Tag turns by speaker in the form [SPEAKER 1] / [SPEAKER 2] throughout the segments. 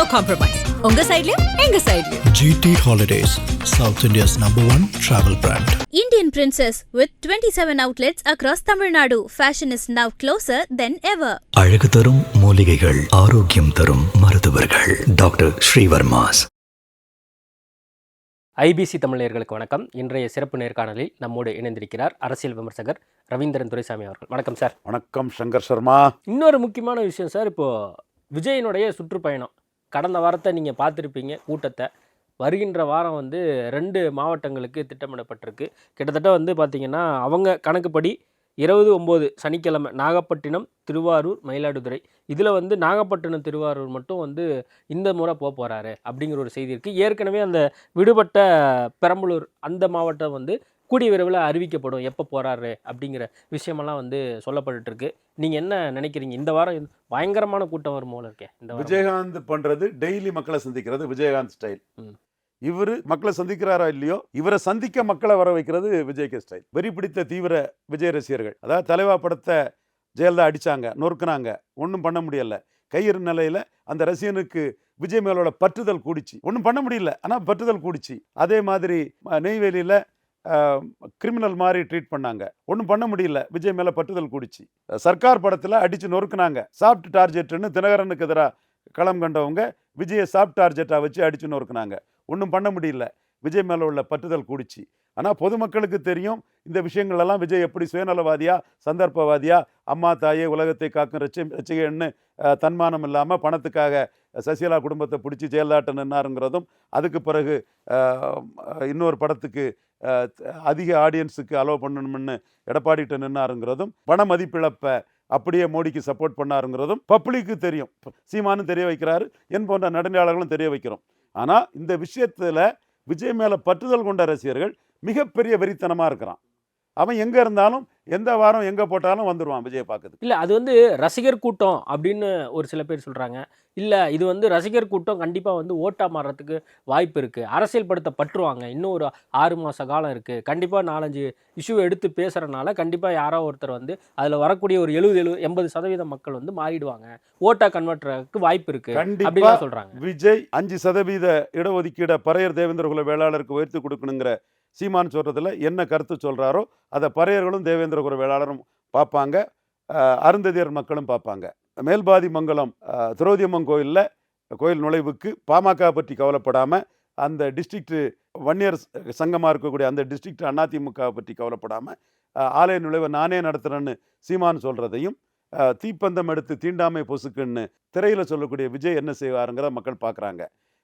[SPEAKER 1] No compromise உங்க சைடுலயும் எங்க சைடுலயும்
[SPEAKER 2] GT Holidays, South India's number one travel brand.
[SPEAKER 3] Indian Princess with 27 outlets across Tamil Nadu. Fashion is now closer than ever.
[SPEAKER 4] அழகு தரும் மூலிகைகள் ஆரோக்கியம் தரும் மருத்துவர்கள். டாக்டர் ஸ்ரீவர்மாஸ்.
[SPEAKER 5] ஐபிசி தமிழர்களுக்கு வணக்கம். இன்றைய சிறப்பு நேர்காணலில் நம்மோடு இணைந்திருக்கிறார் அரசியல் விமர்சகர் ரவீந்திரன் துரைசாமி அவர்கள். வணக்கம் சார்.
[SPEAKER 6] வணக்கம் சங்கர் சர்மா.
[SPEAKER 5] இன்னொரு முக்கியமான விஷயம் சார். இப்போது விஜயனுடைய சுற்றுப்பயணம். கடந்த வாரத்தை நீங்கள் பார்த்துருப்பீங்க கூட்டத்தை. வருகின்ற வாரம் வந்து ரெண்டு மாவட்டங்களுக்கு திட்டமிடப்பட்டிருக்கு. கிட்டத்தட்ட வந்து பார்த்திங்கன்னா அவங்க கணக்குப்படி இருபது ஒம்பது சனிக்கிழமை நாகப்பட்டினம் திருவாரூர் மயிலாடுதுறை. இதில் வந்து நாகப்பட்டினம் திருவாரூர் மட்டும் வந்து இந்த முறை போக போகிறாரு அப்படிங்கிற ஒரு செய்தி இருக்குது ஏற்கனவே அந்த விடுபட்ட பெரம்பலூர் அந்த மாவட்டம் வந்து கூடிய விரைவில் அறிவிக்கப்படும் எப்போ போகிறாரு அப்படிங்கிற விஷயமெல்லாம் வந்து சொல்லப்பட்டுட்டு இருக்கு நீங்கள் என்ன நினைக்கிறீங்க? இந்த வாரம் பயங்கரமான கூட்டம் வரும் போல இருக்கே இந்த
[SPEAKER 6] விஜயகாந்த் பண்றது டெய்லி மக்களை சந்திக்கிறது விஜயகாந்த் ஸ்டைல். இவரு மக்களை சந்திக்கிறாரா இல்லையோ இவரை சந்திக்க மக்களை வர வைக்கிறது விஜய்க்கு ஸ்டைல். வெறி பிடித்த தீவிர விஜய் ரசிகர்கள் அதாவது தலைவா படத்தை ஜெயலலிதா அடிச்சாங்க நொறுக்குனாங்க ஒன்றும் பண்ண முடியல. கயிறு நிலையில அந்த ரசிகனுக்கு விஜய் மேலோட பற்றுதல் கூடிச்சு. ஒன்றும் பண்ண முடியல ஆனால் பற்றுதல் கூடிச்சு. அதே மாதிரி நெய்வேலியில கிரிமினல் மாதிரி ட்ரீட் பண்ணாங்க. ஒன்றும் பண்ண முடியல. விஜய் மேலே பட்டுதல் கூடிச்சு. சர்க்கார் படத்தில் அடித்து நொறுக்குனாங்க. சாஃப்ட் டார்ஜெட்னு தினகரனுக்கு எதிராக களம் கண்டவங்க விஜயை சாஃப்ட் டார்ஜெட்டாக வச்சு அடிச்சு நொறுக்குனாங்க. ஒன்றும் பண்ண முடியல. விஜய் மேலே உள்ள பற்றுதல் கூடிச்சு. ஆனால் பொதுமக்களுக்கு தெரியும் இந்த விஷயங்களெல்லாம் விஜய் எப்படி சுயநலவாதியா சந்தர்ப்பவாதியா அம்மா தாயே உலகத்தை காக்கும் ரட்சி ரசிகன்னு தன்மானம் இல்லாமல் பணத்துக்காக சசிகலா குடும்பத்தை பிடிச்சி ஜெயலலிதாட்ட நின்னாருங்கிறதும் அதுக்கு பிறகு இன்னொரு படத்துக்கு அதிக ஆடியன்ஸுக்கு அலோவ் பண்ணணும்னு எடப்பாடிகிட்ட நின்னாருங்கிறதும் பண மதிப்பிழப்பை அப்படியே மோடிக்கு சப்போர்ட் பண்ணாருங்கிறதும் பப்ளிக்கு தெரியும். சீமானும் தெரிய வைக்கிறாரு என் போன்ற நடுநிலையாளர்களும் தெரிய வைக்கிறோம். ஆனால் இந்த விஷயத்தில் விஜய் மேலே பற்றுதல் கொண்ட ரசிகர்கள் மிகப்பெரிய வெறித்தனமாக இருக்கிறான். அவன் எங்கே இருந்தாலும் எந்த வாரம் எங்கே போட்டாலும் வந்துடுவான் விஜயை பார்க்கறதுக்கு.
[SPEAKER 5] இல்லை அது வந்து ரசிகர் கூட்டம் அப்படின்னு ஒரு சில பேர் சொல்கிறாங்க இல்லை இது வந்து ரசிகர் கூட்டம் கண்டிப்பாக வந்து ஓட்டா மாறுறதுக்கு வாய்ப்பு இருக்குது அரசியல் படுத்த பற்றுவாங்க. இன்னும் ஒரு ஆறு மாத காலம் இருக்குது கண்டிப்பாக நாலஞ்சு இஷ்யூ எடுத்து பேசுகிறனால கண்டிப்பாக யாரோ ஒருத்தர் வந்து அதில் வரக்கூடிய ஒரு எழுபது எழுபது எண்பது சதவீத மக்கள் வந்து மாறிடுவாங்க. ஓட்டா கன்வெர்ட்டருக்கு வாய்ப்பு இருக்குது அப்படிலாம் சொல்கிறாங்க
[SPEAKER 6] விஜய் அஞ்சு சதவீத இடஒதுக்கீடை பறையர் தேவேந்திர குல வேளாளருக்கு உயர்த்தி கொடுக்கணுங்கிற சீமான் சொல்கிறதுல என்ன கருத்து சொல்கிறாரோ அதை பறையர்களும் தேவேந்திர குல வேளாளரும் பார்ப்பாங்க அருந்ததியர் மக்களும் பார்ப்பாங்க. மேல்பாதி மங்கலம் திரௌதியம்மன் கோயிலில் கோயில் நுழைவுக்கு பாமக பற்றி கவலைப்படாமல் அந்த டிஸ்ட்ரிக்ட் வன்னியர் சங்கமாக இருக்கக்கூடிய அந்த டிஸ்ட்ரிக்ட் அதிமுக பற்றி கவலைப்படாமல் ஆலய நுழைவை நானே நடத்துகிறேன்னு சீமான் சொல்கிறதையும் தீப்பந்தம் எடுத்து தீண்டாமை பொசுக்குன்னு திரையில் சொல்லக்கூடிய விஜய் என்ன செய்வாருங்கிறத மக்கள் பார்க்குறாங்க.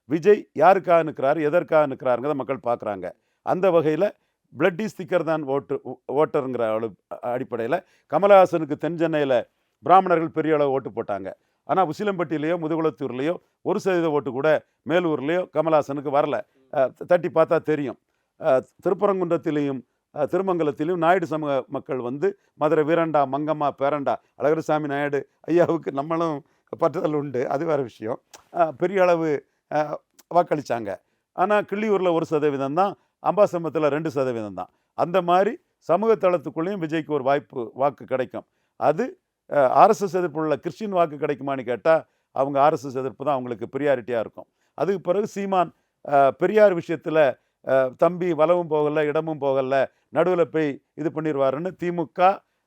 [SPEAKER 6] விஜய் யாருக்காக நிற்கிறாரு எதற்காக நிற்கிறாருங்கிறத மக்கள் பார்க்குறாங்க. அந்த வகையில் பிளட் இஸ் திக்கர் தான் ஓட்டு ஓட்டருங்கிற அளவு அடிப்படையில் கமலஹாசனுக்கு தென் சென்னையில் பிராமணர்கள் பெரிய அளவு ஓட்டு போட்டாங்க. ஆனால் உசிலம்பட்டியிலையோ முதுகுளத்தூர்லேயோ ஒரு சதவீத ஓட்டு கூட மேலூர்லேயோ கமலஹாசனுக்கு வரல. தட்டி பார்த்தா தெரியும். திருப்பரங்குன்றத்திலையும் திருமங்கலத்திலையும் நாயுடு சமூக மக்கள் வந்து மதுரை வீரண்டா மங்கம்மா பேரண்டா அழகரசாமி நாயுடு ஐயாவுக்கு நம்மளும் பற்றுதல் உண்டு. அது வேறு விஷயம். பெரிய அளவு வாக்களித்தாங்க ஆனால் கிள்ளியூரில் ஒரு சதவீதம் தான் அம்பாசமத்தில் ரெண்டு சதவீதம் தான். அந்த மாதிரி சமூக தளத்துக்குள்ளேயும் விஜய்க்கு ஒரு வாய்ப்பு வாக்கு கிடைக்கும். அது ஆர்எஸ்எஸ் எதிர்ப்பு உள்ள கிறிஸ்டின் வாக்கு கிடைக்குமான்னு கேட்டால் அவங்க ஆர்எஸ்எஸ் எதிர்ப்பு தான் அவங்களுக்கு ப்ரியாரிட்டியாக இருக்கும். அதுக்கு பிறகு சீமான் பெரியார் விஷயத்தில் தம்பி வளவும் போகலை இடமும் போகலை நடுவில் போய் இது பண்ணிடுவாருன்னு திமுக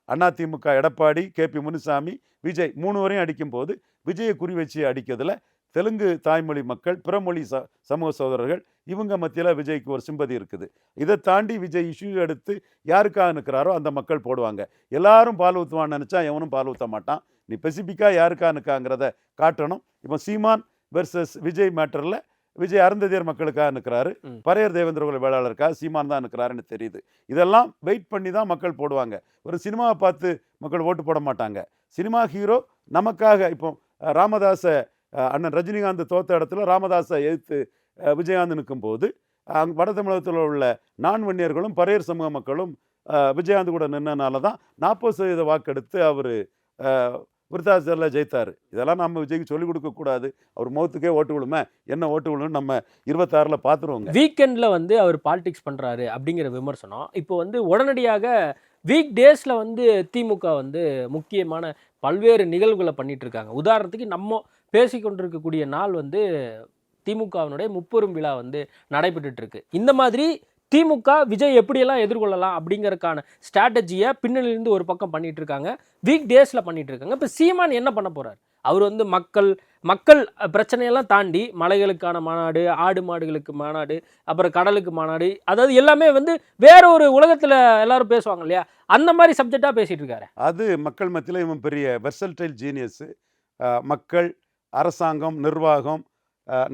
[SPEAKER 6] அண்ணா திமுக எடப்பாடி கே பி முனுசாமி விஜய் மூணு வரையும் அடிக்கும்போது விஜயை குறி வச்சு அடிக்கிறதுல தெலுங்கு தாய்மொழி மக்கள் பிறமொழி ச சமூக சகோதரர்கள் இவங்க மத்தியில் விஜய்க்கு ஒரு சிம்பதி இருக்குது. இதை தாண்டி விஜய் இஷ்யூ எடுத்து யாருக்காக நிற்கிறாரோ அந்த மக்கள் போடுவாங்க. எல்லாரும் பால் ஊற்றுவான்னு நினச்சா எவனும் பால் ஊற்ற மாட்டான். நீ ஸ்பெசிஃபிக்காக யாருக்காக நிற்காங்கிறத காட்டணும். இப்போ சீமான் வெர்சஸ் விஜய் மேட்டரில் விஜய் அருந்ததியர் மக்களுக்காக நிற்கிறாரு
[SPEAKER 5] ம்.
[SPEAKER 6] பறையர் தேவேந்திர குல வேளாளருக்காக சீமான் தான் நிற்கிறாருன்னு தெரியுது. இதெல்லாம் வெயிட் பண்ணி தான் மக்கள் போடுவாங்க. ஒரு சினிமாவை பார்த்து மக்கள் ஓட்டு போட மாட்டாங்க. சினிமா ஹீரோ நமக்காக இப்போ ராமதாஸ அஹ், அண்ணன் ரஜினிகாந்த் தோத்த இடத்துல ராமதாஸை எதிர்த்து விஜயகாந்த் நிற்கும்போது அங் வட தமிழகத்தில் உள்ள நான் வன்னியர்களும் பறையர் சமூக மக்களும் விஜயகாந்த் கூட நின்னனால தான் நாற்பது சதவீத வாக்கெடுத்து அவர் விருத்தாச்சலில் ஜெயித்தார். இதெல்லாம் நம்ம விஜய்க்கு சொல்லிக் கொடுக்கக்கூடாது அவர் மௌத்துக்கே ஓட்டு விழுமே? என்ன ஓட்டு விழுன்னு நம்ம இருபத்தாறில் பார்த்துருவோங்க
[SPEAKER 5] வீக்கெண்டில் வந்து அவர் பாலிடிக்ஸ் பண்ணுறாரு அப்படிங்கிற விமர்சனம். இப்போ வந்து உடனடியாக வீக் டேஸில் வந்து திமுக வந்து முக்கியமான பல்வேறு நிகழ்வுகளை பண்ணிட்டு இருக்காங்க உதாரணத்துக்கு நம்ம பேசிக்கொண்டிருக்கக்கூடிய நாள் வந்து திமுகவினுடைய முப்பெரும் விழா வந்து நடைபெற்றுட்டு இருக்கு இந்த மாதிரி திமுக விஜய் எப்படியெல்லாம் எதிர்கொள்ளலாம் அப்படிங்கறதுக்கான ஸ்ட்ராட்டஜியை பின்னணியிலிருந்து ஒரு பக்கம் பண்ணிட்டு இருக்காங்க வீக் டேஸில் பண்ணிட்டு இருக்காங்க இப்போ சீமான் என்ன பண்ண போறார்? அவர் வந்து மக்கள் மக்கள் பிரச்சனையெல்லாம் தாண்டி மலைகளுக்கான மாநாடு ஆடு மாடுகளுக்கு மாநாடு அப்புறம் கடலுக்கு மாநாடு அதாவது எல்லாமே வந்து வேற ஒரு உலகத்தில் எல்லாரும் பேசுவாங்க இல்லையா? அந்த மாதிரி சப்ஜெக்டாக பேசிகிட்டு இருக்காரு.
[SPEAKER 6] அது மக்கள் மத்தியில் இவன் பெரிய வெர்சல்டைல் ஜீனியஸு மக்கள் அரசாங்கம் நிர்வாகம்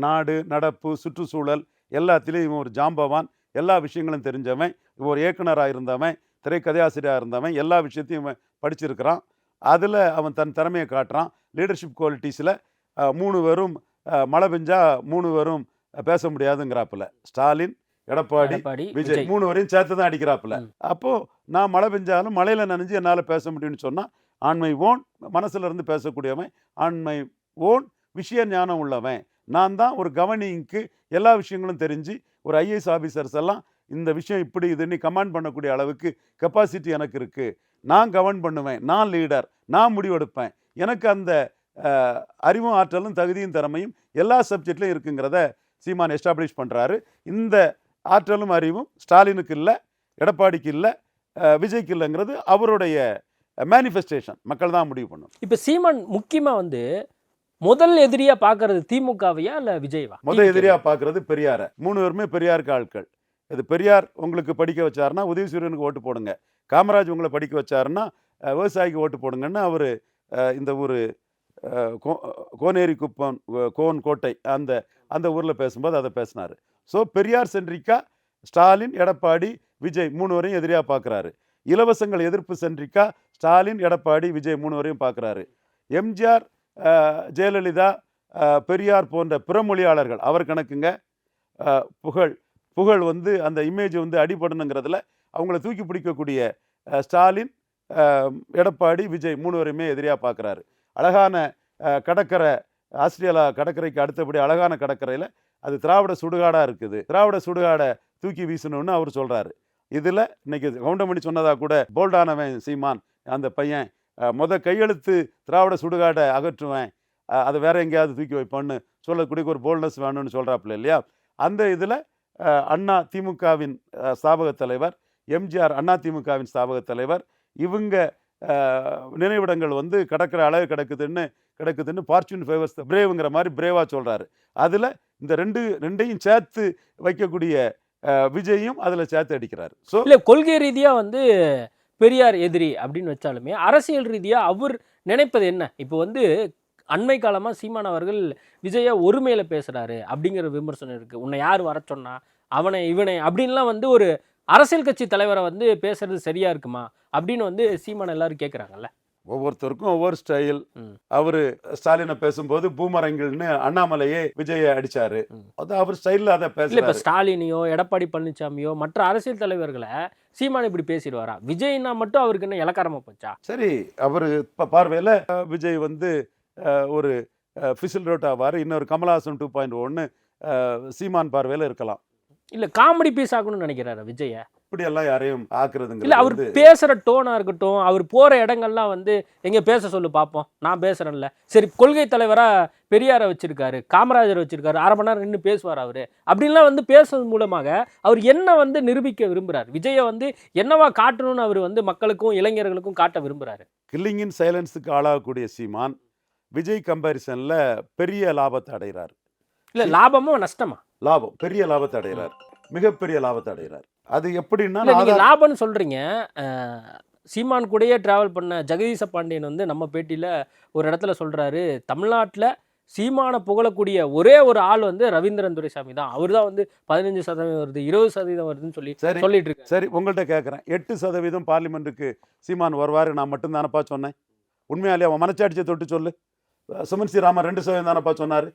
[SPEAKER 6] நாடு நடப்பு சுற்றுச்சூழல் எல்லாத்திலையும் இவன் ஒரு ஜாம்பவான். எல்லா விஷயங்களும் தெரிஞ்சவன். இவன் ஒரு இயக்குனராக இருந்தவன். திரைக்கதையாசிரியராக இருந்தவன். எல்லா விஷயத்தையும் இவன் படிச்சிருக்கிறான். அதில் அவன் தன் திறமையை காட்டுறான். லீடர்ஷிப் குவாலிட்டிஸில் மூணு பேரும் மழை பெஞ்சா மூணு பேரும் பேச முடியாதுங்கிறாப்புல. ஸ்டாலின் எடப்பாடி விஜய் மூணு வரையும் சேர்த்து தான் அடிக்கிறாப்புல.
[SPEAKER 5] ம்.
[SPEAKER 6] அப்போ நான் மழை பெஞ்சாலும் மழையில நனைஞ்சு என்னால் பேச முடியும்னு சொன்னா ஆண்மை ஓன் மனசுல இருந்து பேசக்கூடியவன் ஆண்மை ஓன் விஷய ஞானம் உள்ளவன். நான் தான் ஒரு கவர்னிங்க்கு எல்லா விஷயங்களும் தெரிஞ்சு ஒரு ஐஏஎஸ் ஆஃபீஸர்ஸ் எல்லாம் இந்த விஷயம் இப்படி இதுன்னு கமாண்ட் பண்ணக்கூடிய அளவுக்கு கெப்பாசிட்டி எனக்கு இருக்கு. நான் கவர்ன் பண்ணுவேன். நான் லீடர். நான் முடிவெடுப்பேன். எனக்கு அந்த அறிவும் ஆற்றலும் தகுதியும் திறமையும் எல்லா சப்ஜெக்ட்லையும் இருக்குங்கிறத சீமான் எஸ்டாப்ளிஷ் பண்ணுறாரு இந்த ஆற்றலும் அறிவும் ஸ்டாலினுக்கு இல்லை எடப்பாடிக்கு இல்லை விஜய்க்கு இல்லைங்கிறது அவருடைய மேனிஃபெஸ்டேஷன் மக்கள் தான் முடிவு பண்ணும்.
[SPEAKER 5] இப்போ சீமான் முக்கியமா வந்து முதல் எதிரியா பார்க்கறது திமுகவையா இல்ல விஜய்வா?
[SPEAKER 6] முத எதிரியாக பார்க்குறது பெரியாரை. மூணு பேருமே பெரியாருக்கு ஆட்கள். இது பெரியார் உங்களுக்கு படிக்க வச்சாருன்னா உதயசூரியனுக்கு ஓட்டு போடுங்க. காமராஜ் உங்களை படிக்க வச்சாருன்னா விவசாயிக்கு ஓட்டு போடுங்கன்னு அவர் இந்த ஊர் கோனேரி குப்பம் கோன் கோட்டை அந்த அந்த ஊரில் பேசும்போது அதை பேசினார். ஸோ பெரியார் சென்றிக்கா ஸ்டாலின் எடப்பாடி விஜய் மூணு வரையும் எதிரியாக பார்க்குறாரு இலவசங்கள் எதிர்ப்பு சென்றிக்கா ஸ்டாலின் எடப்பாடி விஜய் மூணு வரையும் பார்க்குறாரு எம்ஜிஆர் ஜெயலலிதா பெரியார் போன்ற பிறமொழியாளர்கள் அவர் கணக்குங்க புகழ் புகழ் வந்து அந்த இமேஜ் வந்து அடிபடணுங்கிறதுல அவங்கள தூக்கி பிடிக்கக்கூடிய ஸ்டாலின் எடப்பாடி விஜய் மூணு வரையுமே எதிரியாக பார்க்குறாரு அழகான கடற்கரை ஆஸ்திரேலியா கடற்கரைக்கு அடுத்தபடி அழகான கடற்கரையில் அது திராவிட சுடுகாடாக இருக்குது. திராவிட சுடுகாடை தூக்கி வீசணும்னு அவர் சொல்கிறாரு இதில் இன்னைக்கு கவுண்டமணி சொன்னதாக கூட போல்டானவன் சீமான் அந்த பையன் அஹ், முத கையெழுத்து திராவிட சுடுகாடை அகற்றுவேன் அதை வேற எங்கேயாவது தூக்கி வைப்பான்னு சொல்லக்கூடிய ஒரு போல்ட்னஸ் வேணும்னு சொல்கிறாப்புல இல்லையா? அந்த இதில் அண்ணா திமுகவின் ஸ்தாபக தலைவர் எம்ஜிஆர் அண்ணா திமுகவின் ஸ்தாபக தலைவர் இவங்க நினைவிடங்கள் வந்து கிடக்கிற அழகு கிடக்குதுன்னு கிடக்குதுன்னு ஃபார்ச்சூன் ஃபேவர்ஸ் பிரேவுங்கிற மாதிரி பிரேவாக சொல்கிறாரு அதில் இந்த ரெண்டு ரெண்டையும் சேர்த்து வைக்கக்கூடிய விஜயும் அதில் சேர்த்து அடிக்கிறார். ஸோ
[SPEAKER 5] இல்லை கொள்கை ரீதியாக வந்து பெரியார் எதிரி அப்படின்னு வச்சாலுமே அரசியல் ரீதியாக அவர் நினைப்பது என்ன? இப்போ வந்து அண்மை காலமாக சீமான் அவர்கள் விஜயா ஒருமையில் பேசுகிறாரு அப்படிங்கிற விமர்சனம் இருக்குது உன்னை யார் வர சொன்னா? அவனை இவனை அப்படின்லாம் வந்து ஒரு அரசியல் கட்சி தலைவரை வந்து பேசுறது சரியா இருக்குமா அப்படின்னு வந்து சீமான் எல்லாரும் கேட்குறாங்கல்ல
[SPEAKER 6] ஒவ்வொருத்தருக்கும் ஒவ்வொரு ஸ்டைல். அவரு ஸ்டாலினை பேசும்போது பூமரங்கள்னு அண்ணாமலையே விஜய அடிச்சாரு. அது அவர் ஸ்டைல்ல அதை
[SPEAKER 5] இல்ல இப்ப ஸ்டாலினையோ எடப்பாடி பழனிசாமியோ மற்ற அரசியல் தலைவர்களை சீமான் இப்படி பேசிடுவாரா? விஜய்னா மட்டும் அவருக்கு என்ன இலக்காரமா போச்சா?
[SPEAKER 6] சரி அவர் இப்போ பார்வையில் விஜய் வந்து ஒரு ஃபிசில் ரோட் ஆவார். இன்னொரு கமலஹாசன் டூ பாயிண்ட் ஒன்று சீமான் பார்வையில் இருக்கலாம்.
[SPEAKER 5] இல்ல காமெடி பீஸ் ஆகணும்னு நினைக்கிறாரு விஜய.
[SPEAKER 6] இப்படியெல்லாம் யாரையும்
[SPEAKER 5] இல்ல
[SPEAKER 6] ஆக்குறதுங்கிறது
[SPEAKER 5] அவர்
[SPEAKER 6] வந்து
[SPEAKER 5] பேசுற டோனா இருக்கட்டும் அவர் போற இடங்கள்லாம் வந்து எங்க பேச சொல்லு பார்ப்போம் நான் பேசுறேன்ல. சரி கொள்கை தலைவரா பெரியாரை வச்சிருக்காரு காமராஜர் வச்சிருக்காரு அரை மணி நேரம் நின்று பேசுவார் அவரு. அப்படின்லாம் வந்து பேசுறது மூலமாக அவர் என்ன வந்து நிரூபிக்க விரும்புறாரு? விஜயை வந்து என்னவா காட்டணும்னு அவர் வந்து மக்களுக்கும் இளைஞர்களுக்கும் காட்ட விரும்புறாரு?
[SPEAKER 6] கில்லிங் இன் சைலன்ஸுக்கு ஆளாகக்கூடிய சீமான் விஜய் கம்பேரிசனில் பெரிய லாபத்தை அடைகிறார்.
[SPEAKER 5] இல்ல லாபமா நஷ்டமா?
[SPEAKER 6] லாபம் பெரிய லாபத்தை அடைகிறார். மிகப்பெரிய லாபத்தை அடைகிறார். அது எப்படின்னா
[SPEAKER 5] லாபம்னு சொல்றீங்க. அஹ், சீமான் கூடயே டிராவல் பண்ண ஜெகதீச பாண்டியன் வந்து நம்ம பேட்டியில ஒரு இடத்துல சொல்றாரு தமிழ்நாட்டுல சீமான புகழக்கூடிய ஒரே ஒரு ஆள் வந்து ரவீந்திரன் துரைசாமி தான். அவர் தான் வந்து பதினஞ்சு சதவீதம் வருது இருபது சதவீதம் வருதுன்னு சொல்லி
[SPEAKER 6] சரி.
[SPEAKER 5] சொல்லிட்டு இருக்காரு.
[SPEAKER 6] சரி உங்கள்கிட்ட கேட்குறேன் எட்டு சதவீதம் பார்லிமெண்ட்டுக்கு சீமான் வருவார் நான் மட்டும் தானப்பா சொன்னேன்? உண்மையாலே அவன் மனச்சாட்சியை தொட்டு சொல்லு. சுமன் ஸ்ரீராமன் ரெண்டு சதவீதம் தானப்பா சொன்னார்.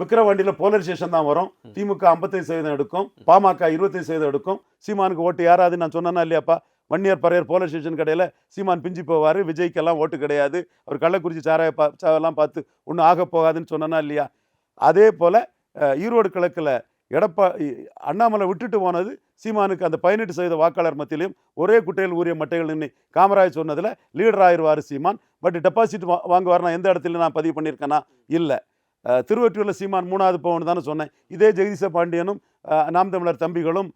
[SPEAKER 6] விக்கிரவாண்டியில் போலரைசேஷன் தான் வரும். திமுக ஐம்பத்தைந்து சதவீதம் எடுக்கும். பாமக இருபத்தைந்து சதவீதம் எடுக்கும். சீமானுக்கு ஓட்டு யாராவது நான் சொன்னேன்னா இல்லையாப்பா? வன்னியர் பறையர் போலரைசேஷன் கடையில் சீமான் பிஞ்சு போவார். விஜய்க்கெல்லாம் ஓட்டு கிடையாது. அவர் கள்ளக்குறிச்சி சாராய பா சாவெல்லாம் பார்த்து ஒன்றும் ஆக போகாதுன்னு சொன்னனா இல்லையா? அதே போல் ஈரோடு கிழக்கில் எடப்பா இ- அண்ணாமலை விட்டுட்டு போனது சீமானுக்கு அந்த பதினெட்டு சதவீத வாக்காளர் மத்தியிலையும் ஒரே குட்டையில் ஊறிய மட்டைகள் நின்று காமராஜ் சொன்னதில் லீடர் ஆயிடுவார் சீமான். பட் டெபாசிட் வா வாங்குவார் நான் எந்த இடத்துல நான் பதிவு பண்ணியிருக்கேன்னா? இல்லை. அஹ், திருவொற்றியூரில் சீமான் மூணாவது போகணும் தானே சொன்னேன். இதே ஜெகதீச பாண்டியனும் நாம் தமிழர் தம்பிகளும்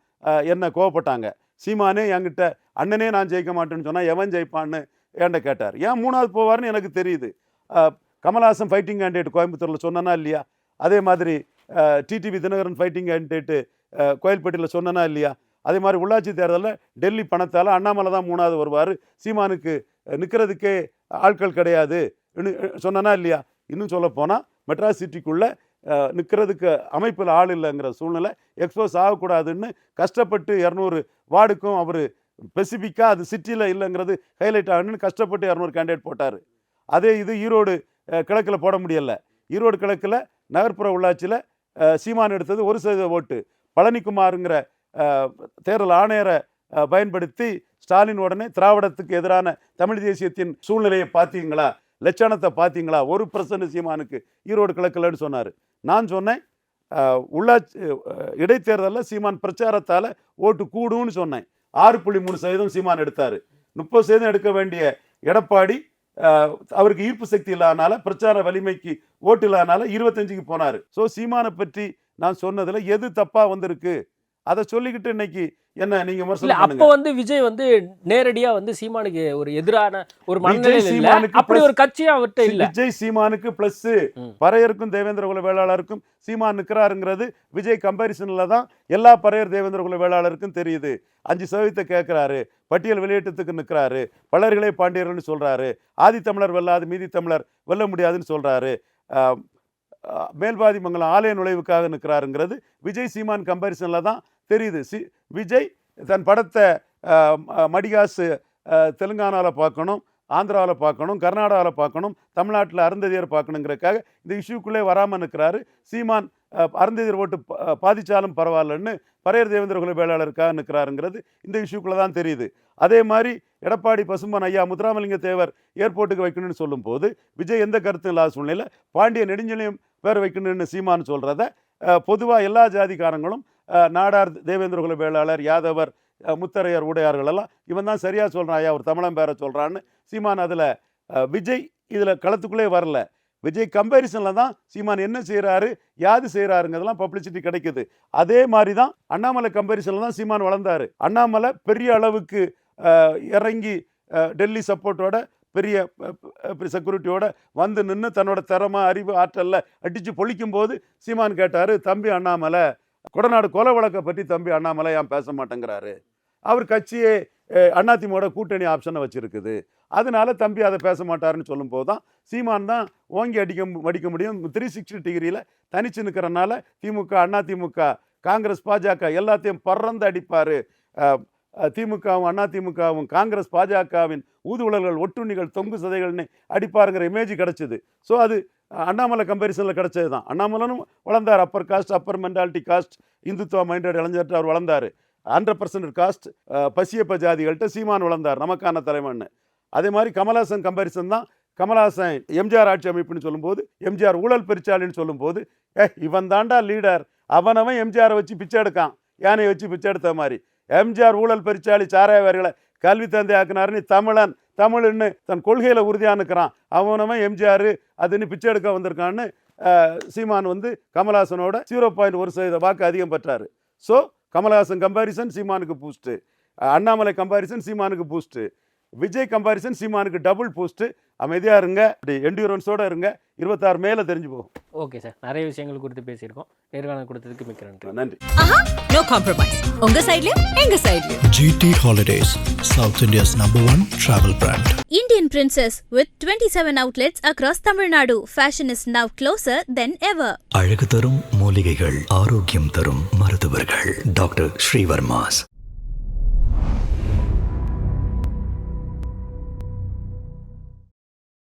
[SPEAKER 6] என்ன கோவப்பட்டாங்க. சீமானே என்கிட்ட அண்ணனே நான் ஜெயிக்க மாட்டேன்னு சொன்னால் எவன் ஜெயிப்பான்னு? என்கிட்ட கேட்டார். ஏன் மூணாவது போவார்னு எனக்கு தெரியுது. கமல்ஹாசன் ஃபைட்டிங் கேண்டிடேட் கோயம்புத்தூரில் சொன்னனா இல்லையா? அதே மாதிரி டிடிவி தினகரன் ஃபைட்டிங் கேண்டிடேட்டு கோயில்பட்டியில் சொன்னனா இல்லையா? அதே மாதிரி உள்ளாட்சி தேர்தலில் டெல்லி பணத்தால் அண்ணாமலை தான் மூணாவது வருவார். சீமானுக்கு நிற்கிறதுக்கே ஆட்கள் கிடையாது. சொன்னனா இல்லையா? இன்னும் சொல்லப்போனால் மெட்ராஸ் சிட்டிக்குள்ளே நிற்கிறதுக்கு அமைப்பில் ஆள் இல்லைங்கிற சூழ்நிலை எக்ஸ்போஸ் ஆகக்கூடாதுன்னு கஷ்டப்பட்டு இரநூறு வார்டுக்கும் அவர் ஸ்பெசிஃபிக்காக அது சிட்டியில் இல்லைங்கிறது ஹைலைட் ஆகணும்னு கஷ்டப்பட்டு இரநூறு கேண்டிடேட் போட்டார். அதே இது ஈரோடு கிழக்கில் போட முடியலை. ஈரோடு கிழக்கில் நகர்ப்புற உள்ளாட்சியில் சீமான் எடுத்தது ஒரு சதவீத ஓட்டு. பழனிக்குமாருங்கிற தேர்தல் ஆணையரை பயன்படுத்தி ஸ்டாலின் உடனே திராவிடத்துக்கு எதிரான தமிழ் தேசியத்தின் சூழ்நிலையை பார்த்தீங்களா? லட்சணத்தை பார்த்தீங்களா? ஒரு பிரசன்ட் சீமானுக்கு ஈரோடு கிழக்கில்னு சொன்னார். நான் சொன்னேன் உள்ளாட்சி இடைத்தேர்தலில் சீமான் பிரச்சாரத்தால் ஓட்டு கூடும்னு சொன்னேன். ஆறு புள்ளி மூணு சதவீதம் சீமான் எடுத்தார். முப்பது சதவீதம் எடுக்க வேண்டிய எடப்பாடி அவருக்கு ஈர்ப்பு சக்தி இல்லாதனால பிரச்சார வலிமைக்கு ஓட்டு இல்லாதனால இருபத்தஞ்சுக்கு போனார். ஸோ சீமானை பற்றி நான் சொன்னதில் எது தப்பாக வந்திருக்கு? அதை சொல்லிக்கிட்டு இன்னைக்கு என்ன
[SPEAKER 5] இல்ல
[SPEAKER 6] விமர்சனம்
[SPEAKER 5] அப்போ வந்து விஜய் வந்து நேரடியா வந்து சீமானுக்கு ஒரு எதிரான ஒரு இல்ல.
[SPEAKER 6] சீமானுக்கு
[SPEAKER 5] அப்படி ஒரு கட்சியும் அவர்கிட்ட இல்ல.
[SPEAKER 6] விஜய் சீமானுக்கு பிளஸ். பறையருக்கும் தேவேந்திர குல வேளாளருக்கும் சீமான் நிற்கிறாருங்கிறது விஜய் கம்பேரிசனில் தான் எல்லா பறையர் தேவேந்திர குல வேளாளருக்கும் தெரியுது. அஞ்சு சதவீதத்தை கேட்குறாரு. பட்டியல் வெளியேற்றத்துக்கு நிற்கிறாரு பலர்களே பாண்டியர்கள்னு சொல்றாரு. ஆதி தமிழர் வெல்லாது மீதி தமிழர் வெல்ல முடியாதுன்னு சொல்றாரு. மேல்பாதி மங்கலம் ஆலய நுழைவுக்காக நிற்கிறாருங்கிறது விஜய் சீமான் கம்பேரிசனில் தான் தெரியுது. சி விஜய் தன் படத்தை மடிகாசு தெலுங்கானாவில் பார்க்கணும் ஆந்திராவில் பார்க்கணும் கர்நாடகாவில் பார்க்கணும் தமிழ்நாட்டில் அருந்ததியர் பார்க்கணுங்கிறக்காக இந்த இஷ்யூக்குள்ளே வராமல் இருக்கிறாரு சீமான் அருந்ததியர் ஓட்டு பாதித்தாலும் பாதிச்சாலும் பரவாயில்லன்னு பரையர் தேவேந்திர குல வேளாளருக்காக நிற்கிறாருங்கிறது இந்த இஷ்யூக்குள்ளே தான் தெரியுது. அதே மாதிரி எடப்பாடி பசும்பன் ஐயா முத்துராமலிங்க தேவர் ஏர்போர்ட்டுக்கு வைக்கணும்னு சொல்லும்போது விஜய் எந்த கருத்தும் இல்லாத சூழ்நிலையில் பாண்டிய நெடுஞ்செழியம் பேர் வைக்கணும்னு சீமான்னு சொல்கிறத பொதுவாக எல்லா ஜாதிக்காரங்களும் நாடார் தேவேந்திர குல வேளாளர் யாதவர் முத்தரையர் உடையார்கள் எல்லாம் இவன் தான் சரியாக சொல்கிறான் ஐயா ஒரு தமிழன் பேரை சொல்கிறான்னு சீமான் அதில் விஜய் இதில் களத்துக்குள்ளே வரல. விஜய் கம்பேரிசனில் தான் சீமான் என்ன செய்கிறாரு யாது செய்கிறாருங்கிறதெல்லாம் பப்ளிசிட்டி கிடைக்குது. அதே மாதிரி தான் அண்ணாமலை கம்பேரிசனில் தான் சீமான் வளர்ந்தாரு. அண்ணாமலை பெரிய அளவுக்கு இறங்கி டெல்லி சப்போர்ட்டோட பெரிய செக்யூரிட்டியோட வந்து நின்று தன்னோட திறமை அறிவு ஆற்றலில் அடித்து பொழிக்கும் போது சீமான் கேட்டார் தம்பி அண்ணாமலை கொடநாடு கொலை வழக்கை பற்றி தம்பி அண்ணாமலை ஏன் பேச மாட்டேங்கிறாரு? அவர் கட்சியே அஹ், அதிமுக கூட்டணி ஆப்ஷனை வச்சுருக்குது. அதனால தம்பி அதை பேச மாட்டாருன்னு சொல்லும்போது தான் சீமான் தான் ஓங்கி அடிக்க அடிக்க முடியும். த்ரீ சிக்ஸ்டி டிகிரியில் தனிச்சு நிற்கிறனால திமுக அண்ணா திமுக காங்கிரஸ் பாஜக எல்லாத்தையும் பறந்து அடிப்பார். திமுகவும் அண்ணா திமுகவும் காங்கிரஸ் பாஜகவின் ஊதுவலர்கள் ஒட்டுண்ணிகள் தொங்கு சதைகள்னு அடிப்பாருங்கிற இமேஜ் கிடச்சிது. ஸோ அது அண்ணாமலை கம்பேரிசனில் கிடச்சது தான். அண்ணாமலனும் வளர்ந்தார். Upper caste upper mentality caste Hindutva minded இளைஞர்கிட்ட அவர் வளர்ந்தார். ஹண்ட்ரட் பர்சன்ட் காஸ்ட் பசியப்ப ஜாதிகள்கிட்ட சீமான் வளர்ந்தார் நமக்கான தலைவன்னு. அதே மாதிரி கமல்ஹாசன் கம்பேரிசன் தான். கமல்ஹாசன் எம்ஜிஆர் ஆட்சி அமைப்புன்னு சொல்லும்போது எம்ஜிஆர் ஊழல் பெருச்சாளின்னு சொல்லும்போது ஏ இவன் தாண்டா லீடர் அவனவன் எம்ஜிஆரை வச்சு பிச்சை எடுக்கான். யானையை வச்சு பிச்சை எடுத்த மாதிரி. எம்ஜிஆர் ஊழல் பெருச்சாளி சாராயவாரிகளை கல்வி தந்தை நீ தமிழன். தமிழ்னு தன் கொள்கையில் உறுதியானுக்கிறான். அவனவன் எம்ஜிஆர் அதுன்னு பிச்சை எடுக்க வந்திருக்கான்னு சீமான் வந்து கமல்ஹாசனோட ஜீரோ பாயிண்ட் ஒரு சதவீத வாக்கு அதிகம் பெற்றார். ஸோ கமல்ஹாசன் கம்பாரிசன் சீமானுக்கு பூஸ்ட்டு அண்ணாமலை கம்பாரிசன் சீமானுக்கு பூஸ்ட்டு விஜய் கம்பாரிசன் சீமானுக்கு டபுள் பூஸ்ட்டு அமைதியாக இருங்க. அப்படி என்டியூரன்ஸோட இருங்க. இருபத்தாறு மேலே தெரிஞ்சு போகும்.
[SPEAKER 5] ஓகே சார் நிறைய விஷயங்கள் குறித்து பேசியிருக்கோம். நேர்காணல் கொடுத்ததுக்கு மிக்க நன்றி.
[SPEAKER 6] நன்றி.
[SPEAKER 1] நோ காம்ப்ரமைஸ் உங்க சைட்லயும் எங்க சைட்லயும்
[SPEAKER 2] GT Holidays, South India's number one travel brand.
[SPEAKER 3] Indian Princess with 27 outlets across Tamil Nadu. Fashion is now closer than ever.
[SPEAKER 4] அழகு தரும் மூலிகைகள் ஆரோக்கியம் தரும் மருத்துவர்கள். டாக்டர் ஸ்ரீவர்மாஸ்